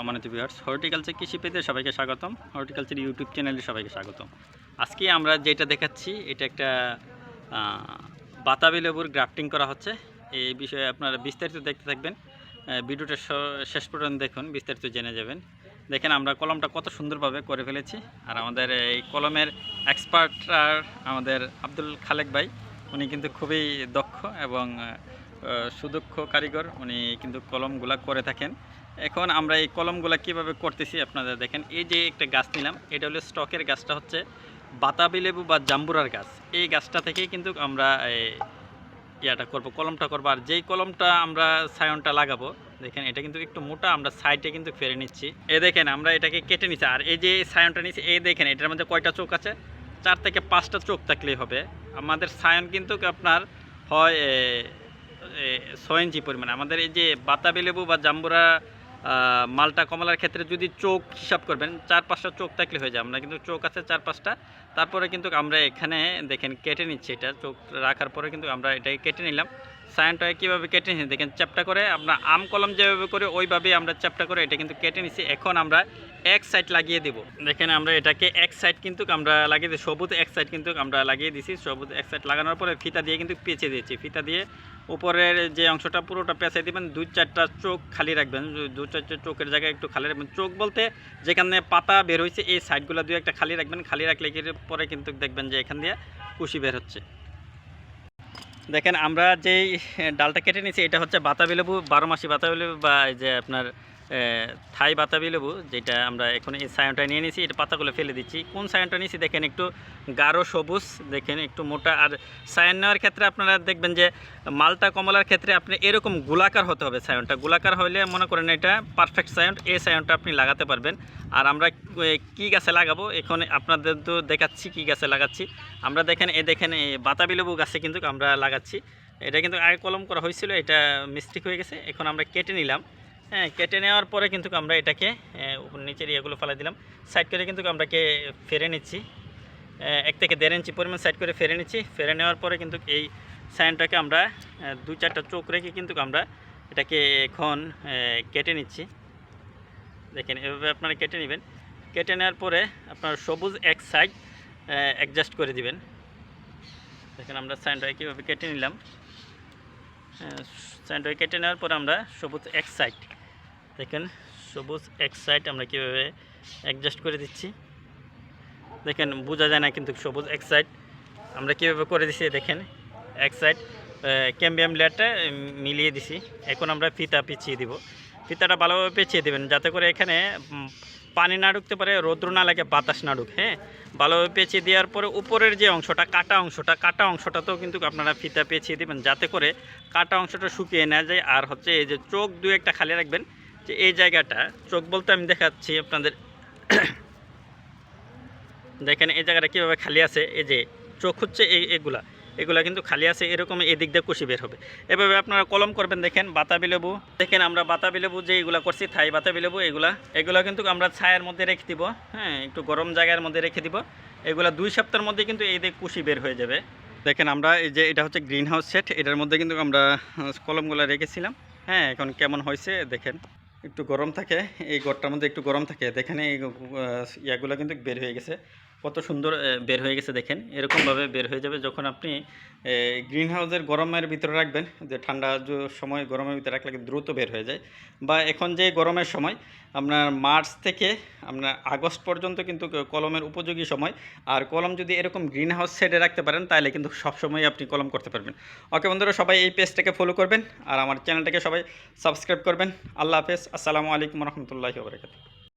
সম্মানিত viewers horticulture কৃষি পেতে সবাইকে স্বাগতম। হর্টিকালচার ইউটিউব চ্যানেলে সবাইকে স্বাগতম। আজকে আমরা যেটা দেখাচ্ছি, এটা একটা বাতাবি লেবুর গ্রাফটিং করা হচ্ছে। এই বিষয়ে আপনারা বিস্তারিত দেখতে থাকবেন। ভিডিওটা শেষ পর্যন্ত দেখুন, বিস্তারিত জেনে যাবেন। দেখেন আমরা কলমটা কত সুন্দরভাবে করে ফেলেছি। আর আমাদের এই কলমের এক্সপার্ট আর আমাদের আব্দুল খালেক ভাই, উনি কিন্তু খুবই দক্ষ এবং সুদক্ষ কারিগর। উনি কিন্তু কলমগুলা করে থাকেন। এখন আমরা এই কলমগুলা কীভাবে করতেছি আপনারা দেখেন, এই যে একটা গাছ নিলাম, এটা হলো স্টকের গাছটা হচ্ছে বাতাবি লেবু বা জাম্বুরার গাছ। এই গাছটা থেকেই কিন্তু আমরা ইয়াটা করব, কলমটা করব। আর যেই কলমটা আমরা সায়নটা লাগাবো, দেখেন, এটা কিন্তু একটু মোটা, আমরা সাইডে কিন্তু ফেরে নিচ্ছি। এ দেখেন, আমরা এটাকে কেটে নিচ্ছি আর এই যে সায়নটা নিচ্ছি এই দেখেন, এটার মধ্যে কয়টা চোখ আছে? চার থেকে পাঁচটা চোখ থাকলেই হবে। আমাদের সায়ন কিন্তু আপনার হয় ছয় ইঞ্চি পরিমাণে। আমাদের এই যে বাতাবি লেবু বা জাম্বুরা মালটা কমলার ক্ষেত্রে যদি চোখ হিসাব করবেন, চার পাঁচটা চোখ থাকলে হয়ে যায়। আমরা কিন্তু চোখ আছে চার পাঁচটা। তারপরে কিন্তু আমরা এখানে দেখেন কেটে নিচ্ছি এটা। চোখ রাখার পরে কিন্তু আমরা এটাকে কেটে নিলাম। সায়নটাকে কীভাবে কেটে নিচ্ছি দেখেন, চ্যাপটা করে আমরা আম কলম যেভাবে করে, ওইভাবেই আমরা চ্যাপটা করে এটা কিন্তু কেটে নিচ্ছি এখন আমরা এক সাইড লাগিয়ে দেব। দেখেন, আমরা এটাকে এক সাইড কিন্তু আমরা লাগিয়ে দিই সবুজ এক সাইড কিন্তু আমরা লাগিয়ে দিছি সবুজ এক সাইড লাগানোর পরে ফিতা দিয়ে কিন্তু পেঁচে দিয়েছি। ফিতা দিয়ে উপরের যে অংশটা, পুরোটা পেঁচে দিবেন। দুই চারটা চোখ খালি রাখবেন। দু চারটা চোখের জায়গায় একটু খালি রাখবেন। চোখ বলতে যেখানে পাতা বের হয়েছে এই সাইডগুলো দুই একটা খালি রাখবেন। খালি রাখলে পরে কিন্তু দেখবেন যে এখান দিয়ে কুশি বের হচ্ছে। দেখেন আমরা যেই ডালটা কেটে নিয়েছি, এটা হচ্ছে বাতাবি লেবু বারো মাসি বাতাবি লেবু বা যে আপনার থাই বাতাবি লেবু যেটা আমরা এখন এই সায়নটা নিয়ে নিয়েছি এটা পাতাগুলো ফেলে দিচ্ছি। কোন সায়নটা নিয়েছি দেখেন, একটু গাঢ় সবুজ, দেখেন, একটু মোটা। আর সায়ন নেওয়ার ক্ষেত্রে আপনারা দেখবেন যে মালটা কমলার ক্ষেত্রে আপনি এরকম গোলাকার হতে হবে সায়নটা। গোলাকার হলে মনে করেন এটা পারফেক্ট সায়ন, এই সায়নটা আপনি লাগাতে পারবেন। আর আমরা কি গাছে লাগাবো? এখন আপনাদের তো দেখাচ্ছি কি গাছে লাগাচ্ছি। আমরা দেখেন এ দেখেন, এই বাতাবি লেবু গাছে কিন্তু আমরা লাগাচ্ছি। এটা কিন্তু আগে কলম করা হয়েছিল, এটা মিস্টেক হয়ে গেছে। এখন আমরা কেটে নিলাম। হ্যাঁ কেটে নেওয়ার পরে কিন্তু আমরা এটাকে নিচের ইয়েগুলো ফেলা দিলাম। সাইড করে কিন্তু আমরা কে ফেরে নিচ্ছি। এক থেকে দেড় ইঞ্চি পরিমাণ সাইড করে ফেরে নিচ্ছি। ফেরে নেওয়ার পরে কিন্তু এই সাইনটাকে আমরা দুই চারটা চোখ রেখে কিন্তু আমরা এটাকে এখন কেটে নিচ্ছি। দেখেন, এভাবে আপনারা কেটে নেবেন। কেটে নেওয়ার পরে আপনার সবুজ এক সাইড অ্যাডজাস্ট করে দিবেন। দেখেন, আমরা সাইনটাকে কীভাবে কেটে নিলাম। সাইনটাকে কেটে নেওয়ার পরে আমরা সবুজ এক সাইড দেখেন, সবুজ এক সাইড আমরা কীভাবে অ্যাডজাস্ট করে দিচ্ছি। দেখেন, বোঝা যায় না কিন্তু সবুজ এক সাইড আমরা কীভাবে করে দিছি, দেখেন, এক সাইড ক্যাম্বিয়াম লেয়ারটা মিলিয়ে দিছি। এখন আমরা ফিতা পিছিয়ে দিব। ফিতাটা ভালোভাবে পেঁচিয়ে দেবেন, যাতে করে এখানে পানি না ঢুকতে পারে, রৌদ্র না লাগে, বাতাস না ঢুক হ্যাঁ? ভালোভাবে পেঁচিয়ে দেওয়ার পরে উপরের যে অংশটা, কাটা অংশটা, কাটা অংশটাতেও কিন্তু আপনারা ফিতা পেঁচিয়ে দেবেন, যাতে করে কাটা অংশটা শুকিয়ে না যায়। আর হচ্ছে এই যে চোখ দু একটা খালি রাখবেন যে এই জায়গাটা। চোখ বলতে আমি দেখাচ্ছি আপনাদের। দেখেন, এই জায়গাটা কীভাবে খালি আছে, এই যে চোখ হচ্ছে এই এগুলা। এগুলা কিন্তু খালি আছে, এরকম এদিক দিয়ে কুশি বের হবে। এভাবে আপনারা কলম করবেন, দেখেন, বাতাবি লেবু। দেখেন, আমরা বাতাবি লেবু যে এগুলা করছি, থাই বাতাবি লেবু, এগুলা। এগুলা কিন্তু আমরা ছায়ের মধ্যে রেখে দিব হ্যাঁ একটু গরম জায়গার মধ্যে রেখে দিব। এগুলা দুই সপ্তাহের মধ্যে কিন্তু এই দিক কুশি বের হয়ে যাবে। দেখেন, আমরা এই যে এটা হচ্ছে গ্রিন হাউস সেট, এটার মধ্যে কিন্তু আমরা কলমগুলো রেখেছিলাম। হ্যাঁ এখন কেমন হয়েছে, দেখেন। একটু গরম থাকে, এই ঘরটার মধ্যে একটু গরম থাকে, দেখেন এই ইয়াগুলো কিন্তু বের হয়ে গেছে। কত সুন্দর বের হয়ে গেছে দেখেন। এরকমভাবে বের হয়ে যাবে যখন আপনি গ্রিন হাউসের গরমের ভিতরে রাখবেন, যে ঠান্ডা সময় গরমের ভিতরে রাখলে দ্রুত বের হয়ে যায়। বা এখন যে গরমের সময়, আপনার মার্চ থেকে আপনার আগস্ট পর্যন্ত কিন্তু কলমের উপযোগী সময়। আর কলম যদি এরকম গ্রিন হাউস সাইডে রাখতে পারেন, তাহলে কিন্তু সবসময় আপনি কলম করতে পারবেন। ওকে বন্ধুরা, সবাই এই পেজটাকে ফলো করবেন, আর আমার চ্যানেলটাকে সবাই সাবস্ক্রাইব করবেন। আল্লাহ হাফেজ, আসসালামু আলাইকুম রহমতুল্লাহি ওবরাকাতুহু